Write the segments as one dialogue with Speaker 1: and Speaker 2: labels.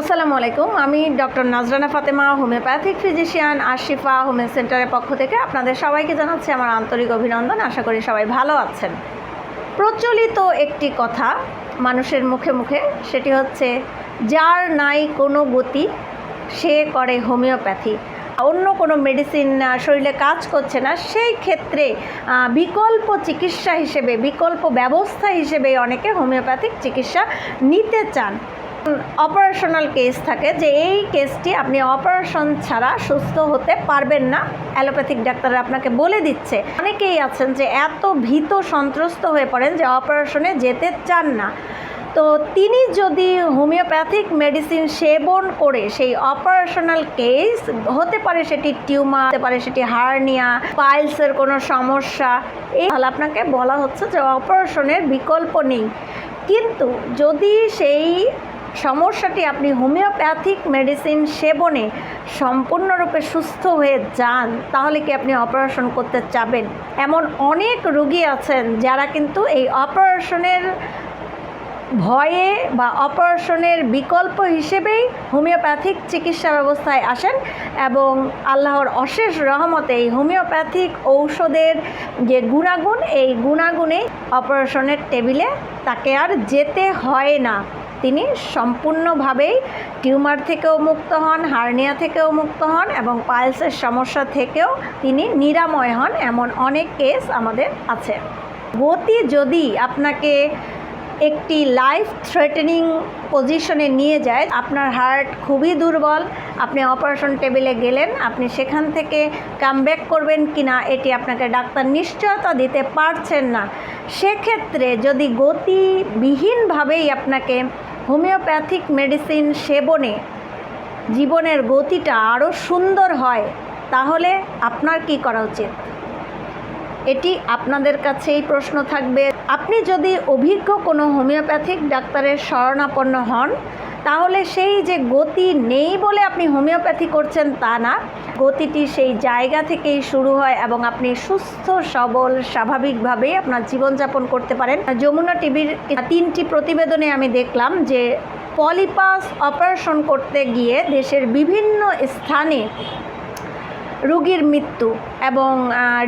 Speaker 1: আসসালামু আলাইকুম। আমি doctor Nazrana Fatema, homeopathic physician Ashifa homeo centre পক্ষ থেকে আপনাদের সবাইকে জানাচ্ছি আমার আন্তরিক অভিনন্দন। আশা করি সবাই ভালো আছেন। প্রচলিত একটি কথা মানুষের মুখে মুখে, সেটি হচ্ছে, যার নাই কোনো গতি, সে করে হোমিওপ্যাথি। অন্য কোনো মেডিসিন শরীরে কাজ করছে না, সেই ক্ষেত্রে বিকল্প চিকিৎসা হিসেবে, বিকল্প ব্যবস্থা হিসেবে অনেকে হোমিওপ্যাথিক চিকিৎসা নিতে চান। অপারেশনাল কেস থাকে, যে এই কেসটি আপনি অপারেশন ছাড়া সুস্থ হতে পারবেন না, অ্যালোপ্যাথিক ডাক্তাররা আপনাকে বলে দিচ্ছে। অনেকেই আছেন যে এত ভীত সন্ত্রস্ত হয়ে পড়েন যে অপারেশনে যেতে চান না। তো তিনি যদি হোমিওপ্যাথিক মেডিসিন সেবন করে সেই অপারেশনাল কেস হতে পারে সেটি টিউমার, হতে পারে সেটি হার্নিয়া, পাইলসের কোনো সমস্যা, এই তাহলে আপনাকে বলা হচ্ছে যে অপারেশনের বিকল্প নেই। কিন্তু যদি সেই সমস্যাটি আপনি হোমিওপ্যাথিক মেডিসিন সেবনে সম্পূর্ণরূপে সুস্থ হয়ে যান, তাহলে কি আপনি অপারেশন করতে চাবেন? এমন অনেক রুগী আছেন যারা কিন্তু এই অপারেশনের ভয়ে বা অপারেশনের বিকল্প হিসেবেই হোমিওপ্যাথিক চিকিৎসা ব্যবস্থায় আসেন এবং আল্লাহর অশেষ রহমতে এই হোমিওপ্যাথিক ঔষধের যে গুণাগুণ, এই গুণাগুণে অপারেশনের টেবিলে তাকে আর যেতে হয় না। তিনি সম্পূর্ণভাবেই টিউমার থেকেও মুক্ত হন, হার্নিয়া থেকেও মুক্ত হন এবং পাইলসের সমস্যা থেকেও তিনি নিরাময় হন এমন অনেক কেস আমাদের আছে। গতি যদি আপনাকে একটি লাইফ থ্রেটেনিং পজিশনে নিয়ে যায়, আপনার হার্ট খুবই দুর্বল, আপনি অপারেশন টেবিলে গেলেন, আপনি সেখান থেকে কামব্যাক করবেন কি না এটি আপনাকে ডাক্তার নিশ্চয়তা দিতে পারছেন না, সেক্ষেত্রে যদি গতিবিহীনভাবেই আপনাকে হোমিওপ্যাথিক মেডিসিন সেবনে জীবনের গতিটা আরও সুন্দর হয়, তাহলে আপনার কি করা উচিত? এটি আপনাদের কাছেই প্রশ্ন থাকবে। আপনি যদি অভিজ্ঞ কোনো হোমিওপ্যাথিক ডাক্তারের শরণাপন্ন হন তাহলে সেই যে গতি নেই বলে আপনি হোমিওপ্যাথি করছেন তা না। গতিটি সেই জায়গা থেকেই শুরু হয় এবং আপনি সুস্থ, সবল, স্বাভাবিকভাবে আপনার জীবনযাপন করতে পারেন। যমুনা টিভির তিনটি প্রতিবেদনে আমি দেখলাম যে পলিপাস অপারেশন করতে গিয়ে দেশের বিভিন্ন স্থানে রোগীর মৃত্যু এবং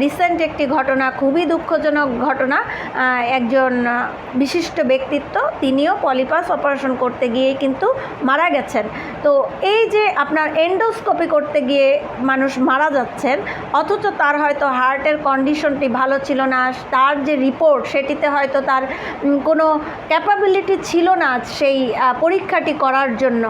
Speaker 1: রিসেন্ট একটি ঘটনা, খুবই দুঃখজনক ঘটনা একজন বিশিষ্ট ব্যক্তিত্ব, তিনিও পলিপাস অপারেশন করতে গিয়ে কিন্তু মারা গেছেন। তো এই যে আপনার এন্ডোস্কোপি করতে গিয়ে মানুষ মারা যাচ্ছেন, অথচ তার হয়তো হার্টের কন্ডিশনটি ভালো ছিল না, তার যে রিপোর্ট সেটিতে হয়তো তার কোনো ক্যাপাবিলিটি ছিল না সেই পরীক্ষাটি করার জন্য।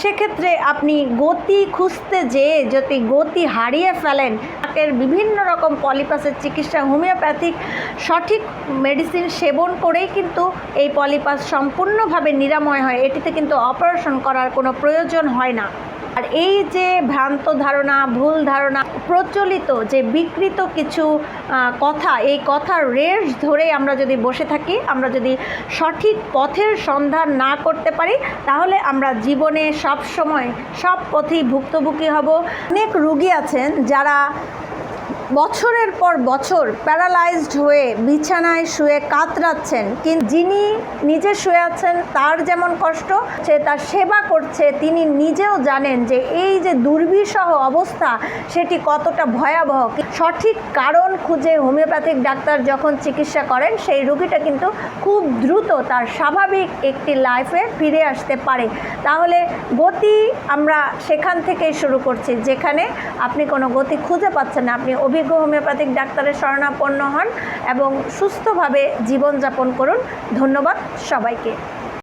Speaker 1: সেক্ষেত্রে আপনি গতি খুঁজতে যেয়ে যদি গতি হারিয়ে ফেলেন। তাকের বিভিন্ন রকম পলিপাসের চিকিৎসা, হোমিওপ্যাথিক, সঠিক মেডিসিন সেবন করেই কিন্তু এই পলিপাস সম্পূর্ণভাবে নিরাময় হয়। এটিতে কিন্তু অপারেশন করার কোনো প্রয়োজন হয় না। আর এই যে ভ্রান্ত ধারণা, ভুল ধারণা, প্রচলিত যে বিকৃত কিছু কথা, এই কথার রেশ ধরে আমরা যদি বসে থাকি, আমরা যদি সঠিক পথের সন্ধান না করতে পারি, তাহলে আমরা জীবনে সব সময় সব পথেই ভুক্তভোগী হব। অনেক রুগী আছেন যারা বছরের পর বছর প্যারালাইজড হয়ে বিছানায় শুয়ে কাতরাচ্ছেন। কিন্তু যিনি নিজে শুয়ে আছেন, তার যেমন কষ্ট, সে তার সেবা করছে, তিনি নিজেও জানেন যে এই যে দুর্বিষহ অবস্থা, সেটি কতটা ভয়াবহ। সঠিক কারণ খুঁজে হোমিওপ্যাথিক ডাক্তার যখন চিকিৎসা করেন, সেই রুগীটা কিন্তু খুব দ্রুত তার স্বাভাবিক একটি লাইফে ফিরে আসতে পারে। তাহলে গতি আমরা সেখান থেকেই শুরু করছি, যেখানে আপনি কোনো গতি খুঁজে পাচ্ছেন না। আপনি অভিজ্ঞ হোমিওপ্যাথিক ডাক্তারের শরণাপন্ন হন এবং সুস্থভাবে জীবনযাপন করুন। ধন্যবাদ সবাইকে।